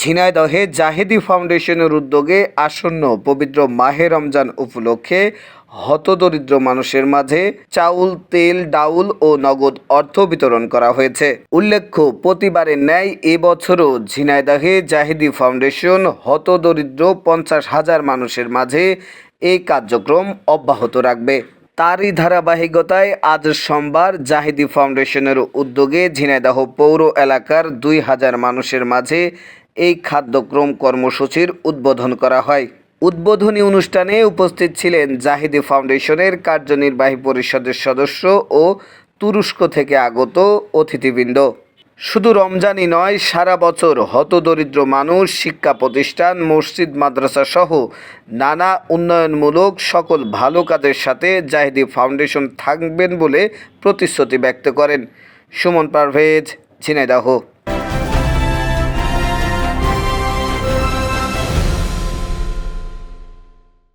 ঝিনাইদহে জাহেদি ফাউন্ডেশনের উদ্যোগে আসন্ন পবিত্র মাহে রমজান উপলক্ষে হতদরিদ্র মানুষের মাঝে চাউল, তেল, ডাউল ও নগদ অর্থ বিতরণ করা হয়েছে। উল্লেখ্য, প্রতিবারের ন্যায় এবছরও ঝিনাইদহে জাহেদি ফাউন্ডেশন হতদরিদ্র পঞ্চাশ হাজার মানুষের মাঝে এই কার্যক্রম অব্যাহত রাখবে। তারই ধারাবাহিকতায় আজ সোমবার জাহিদি ফাউন্ডেশনের উদ্যোগে ঝিনাইদহ পৌর এলাকার দুই হাজার মানুষের মাঝে এই খাদ্যক্রম কর্মসূচির উদ্বোধন করা হয়। উদ্বোধনী অনুষ্ঠানে উপস্থিত ছিলেন জাহিদি ফাউন্ডেশনের কার্যনির্বাহী পরিষদের সদস্য ও তুরস্ক থেকে আগত অতিথিবৃন্দ। শুধু রমজানই নয়, সারা বছর হতদরিদ্র মানুষ, শিক্ষা প্রতিষ্ঠান, মসজিদ, মাদ্রাসা সহ নানা উন্নয়নমূলক সকল ভালো কাজের সাথে জাহিদি ফাউন্ডেশন থাকবেন বলে প্রতিশ্রুতি ব্যক্ত করেন। সুমন পারভেজ, ঝিনাইদাহ।